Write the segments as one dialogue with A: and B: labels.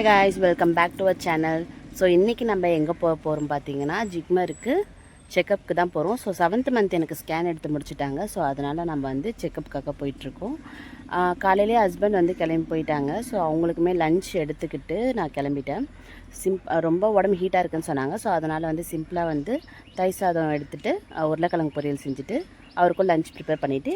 A: Hi guys welcome back to our channel so இன்றைக்கி நம்ம எங்கே போக போகிறோம் பார்த்தீங்கன்னா ஜிக்மருக்கு செக்கப்புக்கு தான் போகிறோம் ஸோ செவன்த் மந்த் எனக்கு ஸ்கேன் எடுத்து முடிச்சிட்டாங்க. ஸோ அதனால் நம்ம வந்து செக்கப்புக்காக போயிட்டுருக்கோம். காலையிலேயே ஹஸ்பண்ட் வந்து கிளம்பி போயிட்டாங்க. ஸோ அவங்களுக்குமே லஞ்ச் எடுத்துக்கிட்டு நான் கிளம்பிட்டேன். சிம்ப் ரொம்ப உடம்பு ஹீட்டாக இருக்குன்னு சொன்னாங்க. ஸோ அதனால் வந்து சிம்பிளாக வந்து தை சாதம் எடுத்துகிட்டு உருளைக்கிழங்கு பொரியல் செஞ்சுட்டு அவருக்கும் லஞ்ச் ப்ரிப்பேர் பண்ணிவிட்டு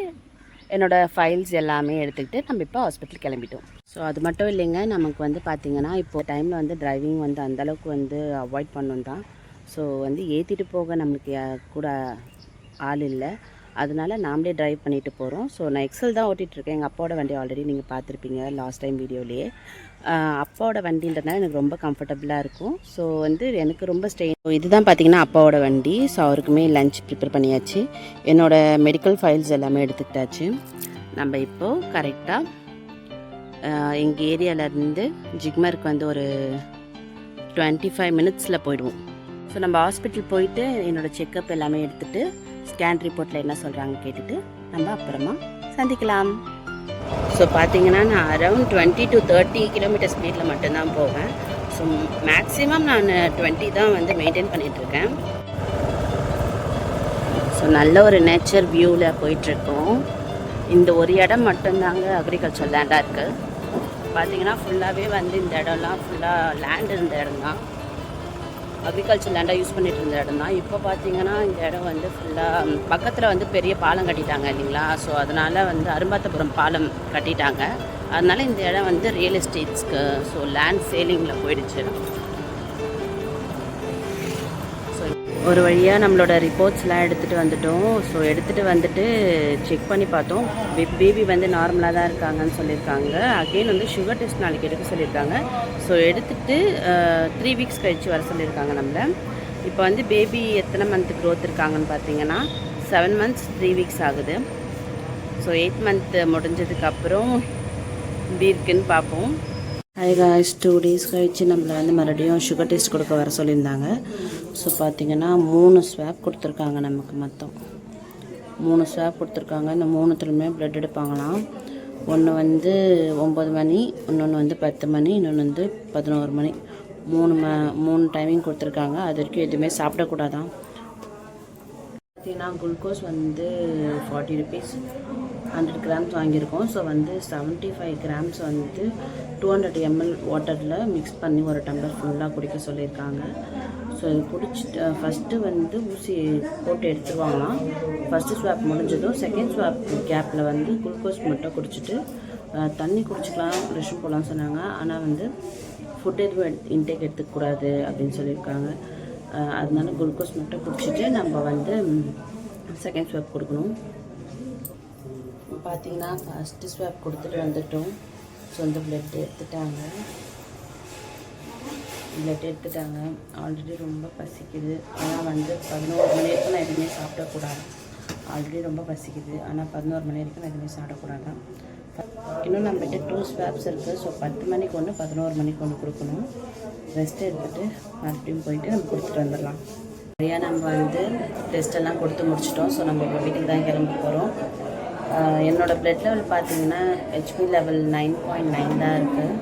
A: என்னோடய ஃபைல்ஸ் எல்லாமே எடுத்துக்கிட்டு நம்ம இப்போ ஹாஸ்பிட்டல் கிளம்பிட்டோம். ஸோ அது மட்டும் இல்லைங்க நமக்கு வந்து பார்த்திங்கன்னா இப்போ டைமில் வந்து டிரைவிங் வந்து அந்தளவுக்கு வந்து அவாய்ட் பண்ணணும் தான். ஸோ வந்து ஏற்றிட்டு போக நம்மளுக்கு கூட ஆள் இல்லை. அதனால நாமளே ட்ரைவ் பண்ணிட்டு போகிறோம் ஸோ நான் எக்ஸல் தான் ஓட்டிகிட்டு இருக்கேன் எங்கள் அப்பாவோட வண்டி ஆல்ரெடி நீங்கள் பார்த்துருப்பீங்க லாஸ்ட் டைம் வீடியோலேயே அப்பாவோட வண்டின்றதுனால எனக்கு ரொம்ப கம்ஃபர்டபுளாக இருக்கும். ஸோ வந்து எனக்கு ரொம்ப ஸ்டே இதுதான் பார்த்தீங்கன்னா அப்பாவோட வண்டி. ஸோ அவருக்குமே லஞ்ச் ப்ரிப்பேர் பண்ணியாச்சு. என்னோட மெடிக்கல் ஃபைல்ஸ் எல்லாமே எடுத்துக்கிட்டாச்சு. நம்ம இப்போது கரெக்டாக எங்கள் ஏரியாவிலேருந்து ஜிக்மருக்கு வந்து ஒரு டுவெண்ட்டி ஃபைவ் மினிட்ஸில் போயிடுவோம். ஸோ நம்ம ஹாஸ்பிட்டல் போயிட்டு என்னோட செக்கப் எல்லாமே எடுத்துகிட்டு ஸ்கேன் ரிப்போர்ட்டில் என்ன சொல்கிறாங்க கேட்டுட்டு நம்ம அப்புறமா சந்திக்கலாம். ஸோ பார்த்தீங்கன்னா நான் around twenty to thirty kilometre ஸ்பீடில் மட்டும்தான் போவேன். ஸோ மேக்ஸிமம் நான் டுவெண்ட்டி தான் வந்து மெயின்டைன் பண்ணிகிட்ருக்கேன் ஸோ நல்ல ஒரு நேச்சர் வியூவில் போயிட்டுருக்கோம். இந்த ஒரு இடம் மட்டும்தாங்க அக்ரிகல்ச்சர் லேண்டாக இருக்குது பார்த்தீங்கன்னா ஃபுல்லாகவே வந்து இந்த இடம்லாம் ஃபுல்லாக லேண்ட் இருந்த இடம் தான் அக்ரிகல்ச்சர் லேண்டாக யூஸ் பண்ணிட்டு இருந்த இடம் தான் இப்போ பார்த்தீங்கன்னா இந்த இடம் வந்து ஃபுல்லாக பக்கத்தில் வந்து பெரிய பாலம் கட்டிட்டாங்க இல்லைங்களா? ஸோ அதனால் வந்து அரும்பாத்தபுரம் பாலம் கட்டிட்டாங்க. அதனால் இந்த இடம் வந்து ரியல் எஸ்டேட்ஸ்க்கு ஸோ லேண்ட் சேலிங்கில் போயிடுச்சு. ஒரு வழியாக நம்மளோட ரிப்போர்ட்ஸ்லாம் எடுத்துகிட்டு வந்துட்டோம். ஸோ எடுத்துகிட்டு வந்துட்டு செக் பண்ணி பார்த்தோம். பேபி வந்து நார்மலாக தான் இருக்காங்கன்னு சொல்லியிருக்காங்க. அகெயின் வந்து சுகர் டெஸ்ட் நாளைக்கு எடுக்க சொல்லியிருக்காங்க. ஸோ எடுத்துகிட்டு த்ரீ வீக்ஸ் கழித்து வர சொல்லியிருக்காங்க நம்மளை. இப்போ வந்து பேபி எத்தனை மந்த் க்ரோத் இருக்காங்கன்னு பார்த்தீங்கன்னா செவன் மந்த்ஸ் த்ரீ வீக்ஸ் ஆகுது. ஸோ எயிட் மந்த் முடிஞ்சதுக்கப்புறம் இப்படி இருக்குன்னு பார்ப்போம். ஹை காய்ஸ் டூ டேஸ் கழிச்சு நம்மளை வந்து மறுபடியும் சுகர் டெஸ்ட் கொடுக்க வர சொல்லியிருந்தாங்க. ஸோ பார்த்தீங்கன்னா மூணு ஸ்வாப் கொடுத்துருக்காங்க நமக்கு மொத்தம். மூணு ஸ்வாப் கொடுத்துருக்காங்க. இந்த மூணுத்துலையுமே ப்ளட் எடுப்பாங்களாம். ஒன்று வந்து ஒம்பது மணி இன்னொன்று வந்து பத்து மணி இன்னொன்று வந்து பதினோரு மணி. மூணு ம மூணு டைமிங் கொடுத்துருக்காங்க. அது வரைக்கும் எதுவுமே சாப்பிடக்கூடாதான் பார்த்தீங்கன்னா குளுக்கோஸ் வந்து ஃபார்ட்டி ருபீஸ் ஹண்ட்ரட் கிராம்ஸ் வாங்கியிருக்கோம். ஸோ வந்து செவன்ட்டி ஃபைவ் கிராம்ஸ் வந்து டூ ஹண்ட்ரட் எம்எல் வாட்டரில் மிக்ஸ் பண்ணி ஒரு டம்ளர் ஃபுல்லாக குடிக்க சொல்லியிருக்காங்க. ஸோ இது குடிச்சிட்டு ஃபஸ்ட்டு வந்து ஊசி போட்டு எடுத்துருவாங்களாம். ஃபஸ்ட்டு ஸ்வாப் முடிஞ்சதும் செகண்ட் ஸ்வாப் கேப்பில் வந்து குளுக்கோஸ் மட்டும் குடிச்சிட்டு தண்ணி குடிச்சிக்கலாம் ரெஷம் போகலான்னு சொன்னாங்க. ஆனால் வந்து ஃபுட் எதுவும் இன்டேக் எடுத்துக்கூடாது அப்படின்னு சொல்லியிருக்காங்க. அதனால குளுக்கோஸ் மட்டும் குடிச்சிட்டு நம்ம வந்து செகண்ட் ஸ்வாப் கொடுக்கணும். பார்த்தீங்கன்னா ஃபஸ்ட்டு ஸ்வாப் கொடுத்துட்டு வந்துட்டோம். சொந்த பிளட் எடுத்துட்டாங்க. பிளட் எடுத்துட்டாங்க. ஆல்ரெடி ரொம்ப பசிக்குது. ஆனால் வந்து பதினோரு மணி வரைக்கும் நான் எதுவுமே சாப்பிடக்கூடாது. ஆல்ரெடி ரொம்ப பசிக்குது. ஆனால் பதினோரு மணி வரைக்கும் நான் எதுவுமே சாப்பிடக்கூடாது. இன்னும் நம்மகிட்ட டூ ஸ்வாப்ஸ் இருக்குது ஸோ பத்து மணிக்கு ஒன்று பதினோரு மணிக்கு ஒன்று கொடுக்கணும். ரெஸ்ட் எடுத்துகிட்டு மறுபடியும் போயிட்டு நம்ம கொடுத்துட்டு வந்துடலாம். நிறையா நம்ம வந்து டெஸ்ட் எல்லாம் கொடுத்து முடிச்சிட்டோம். ஸோ நம்ம இப்போ வீட்டுக்கு தான் கிளம்ப போகிறோம் என்னோடய ப்ளட் லெவல் பார்த்தீங்கன்னா HB level nine point nine தான் இருக்குது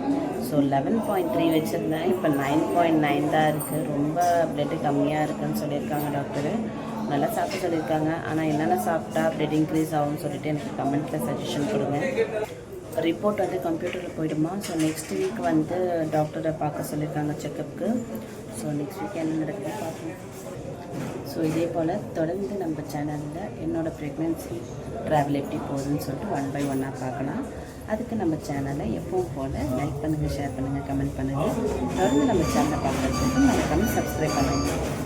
A: ஸோ லெவன் பாயிண்ட் த்ரீ வச்சுருந்தேன். இப்போ நைன் பாயிண்ட் நைன் தான் இருக்குது ரொம்ப ப்ளட்டு கம்மியாக இருக்குன்னு சொல்லியிருக்காங்க டாக்டரு நல்லா சாப்பிட சொல்லியிருக்காங்க. ஆனால் என்னென்ன சாப்பிட்டா ப்ளட் இன்க்ரீஸ் ஆகும்னு சொல்லிட்டு எனக்கு கமெண்ட்டில் சஜஷன் கொடுங்க. ரிப்போர்ட் வந்து கம்ப்யூட்டரில் போயிடுமா? ஸோ நெக்ஸ்ட் வீக் வந்து டாக்டரை பார்க்க சொல்லியிருக்காங்க செக்கப்புக்கு ஸோ நெக்ஸ்ட் வீக் என்ன நடக்குது பார்க்கலாம். ஸோ இதே போல் தொடர்ந்து நம்ம சேனலில் என்னோடய ப்ரெக்னென்சி ட்ராவல் எப்படி போகுதுன்னு சொல்லிட்டு ஒன் பை ஒன்னாக பார்க்கலாம். அதுக்கு நம்ம சேனலை எப்பவும் போல் லைக் பண்ணுங்கள் ஷேர் பண்ணுங்கள் கமெண்ட் பண்ணுங்கள் தொடர்ந்து நம்ம சேனலை பார்க்குறதுக்கு மறக்காமல் சப்ஸ்கிரைப் பண்ணுங்கள்